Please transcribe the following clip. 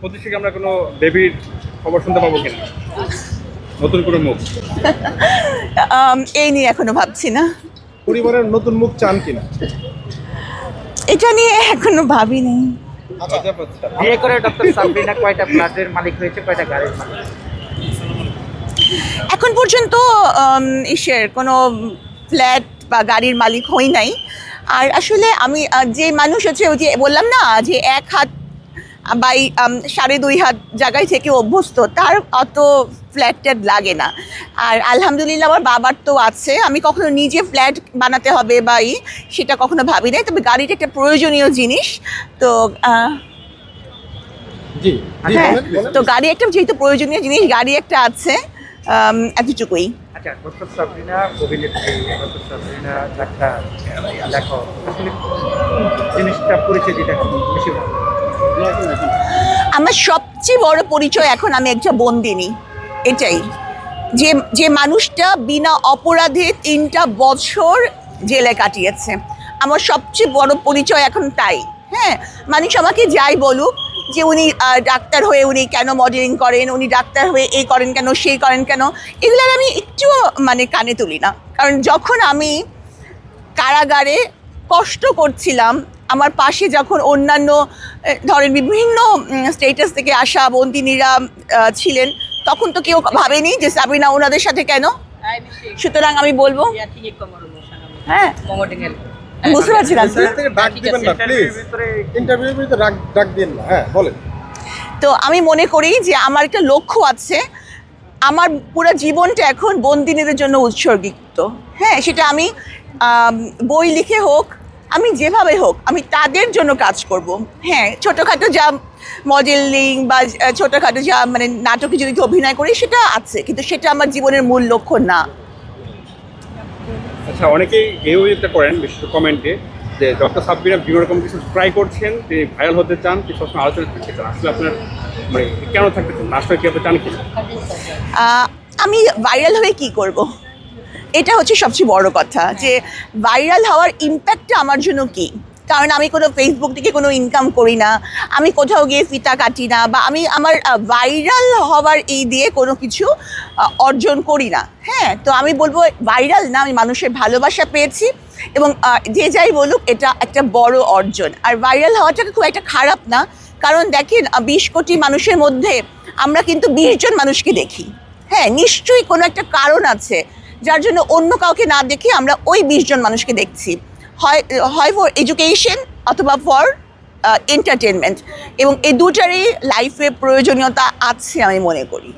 প্রতি থেকে আমরা কোনো বেবির খবর শুনতে পাবো কিনা? নতুন কোনো মুখ? এই নিয়ে এখনও ভাবছি না। পরিবারের নতুন মুখ চান কিনা? এটা নিয়ে এখনও ভাবিনি। বিয়ে করে ডক্টর সাবরিনা কয়টা ফ্ল্যাটের মালিক হয়েছে কয়টা গাড়ির মালিক? এখন পর্যন্ত ইসের কোনো ফ্ল্যাট বা গাড়ির মালিক হই নাই। আর আসলে আমি যে মানুষ হচ্ছে ওই যে বললাম না যে এক হাত বাই সাড়ে দুই হাত জায়গায় থেকে অভ্যস্ত তার অত ফ্ল্যাট ট্যাট লাগে না। আর আলহামদুলিল্লাহ আমার বাবার তো আছে আমি কখনো নিজে ফ্ল্যাট বানাতে হবে বা ই সেটা কখনো ভাবি নাই। তবে গাড়িটা একটা প্রয়োজনীয় জিনিস তো হ্যাঁ। তো গাড়ি একটা যেহেতু প্রয়োজনীয় জিনিস গাড়ি একটা আছে এতটুকুই। আচ্ছা ডক্টর সাবরিনা অভিনেত্রী ডক্টর সাবরিনা একটা লেখক আসলে জিনিসটা পরিচয় দিতে এখন বেশি ভালো। আমার সবচেয়ে বড় পরিচয় এখন আমি একটা বন্দিনী, এটাই। যে যে মানুষটা বিনা অপরাধে তিনটা বছর জেলে কাটিয়েছে। আমার সবচেয়ে বড় পরিচয় এখন তাই হ্যাঁ? মানুষ আমাকে যাই বলুক যে উনি ডাক্তার হয়ে উনি কেন মডেলিং করেন, উনি ডাক্তার হয়ে এই করেন কেন সেই করেন কেন, এগুলো আমি একটুও মানে কানে তুলি না। কারণ যখন আমি কারাগারে কষ্ট করছিলাম। আমার পাশে যখন অন্যান্য ধরেন বিভিন্ন স্টেটাস থেকে আসা বন্দিনীরা ছিলেন তখন তো কেউ ভাবেনি যে সাবিনা ওনাদের সাথে কেন? সুতরাং আমি বলব হ্যাঁ। বুঝতে পারছি না সাইড থেকে ডাক দিবেন না প্লিজ ইন্টারভিউর ভিতরে ডাক ডাক দিন না হ্যাঁ বলেন। তো আমি মনে করি যে আমার একটা লক্ষ্য আছে। আমার পুরো জীবনটা এখন বন্দিনীদের জন্য উৎসর্গিত হ্যাঁ সেটা আম, বই লিখে হোক আমি যেভাবে হোক আমি তাদের জন্য কাজ করব। হ্যাঁ ছোটোখাটো যা মডেলিং বা ছোটোখাটো যা মানে নাটকে যদি অভিনয় করি সেটা আছে কিন্তু সেটা আমার জীবনের মূল লক্ষ্য না। আচ্ছা অনেকেই এই অভিযোগটা করেন বিশেষ কমেন্টে যে ডক্টর সাব্বিরা বিভিন্ন রকম কিছু ট্রাই করছেন তিনি ভাইরাল হতে চান তিনি সবসময় আলোচনা থাকতে চান। আসলে আপনার মানে কেন থাকতে চান? আসলে কি আপনি চান আহ, আমি ভাইরাল হয়ে কি করব? এটা হচ্ছে সবচেয়ে বড় কথা যে ভাইরাল হওয়ার ইম্প্যাক্টটা আমার জন্য কি? কারণ আমি কোনো ফেসবুক থেকে কোনো ইনকাম করি না আমি কোথাও গিয়ে ফিতা কাটি না বা আমি আমার ভাইরাল হওয়ার এই দিয়ে কোনো কিছু অর্জন করি না। হ্যাঁ তো আমি বলব ভাইরাল না আমি মানুষের ভালোবাসা পেয়েছি এবং যে যাই বলুক এটা একটা বড় অর্জন। আর ভাইরাল হওয়াটা খুব একটা খারাপ না কারণ দেখেন বিশ কোটি মানুষের মধ্যে আমরা কিন্তু বিশ জন মানুষকে দেখি। হ্যাঁ নিশ্চয়ই কোনো একটা কারণ আছে। যার জন্য অন্য কাউকে না দেখে আমরা ওই বিশ জন মানুষকে দেখছি। হয় হয় ফর এডুকেশন অথবা ফর এন্টারটেনমেন্ট এবং এই দুটারই লাইফে প্রয়োজনীয়তা আছে আমি মনে করি।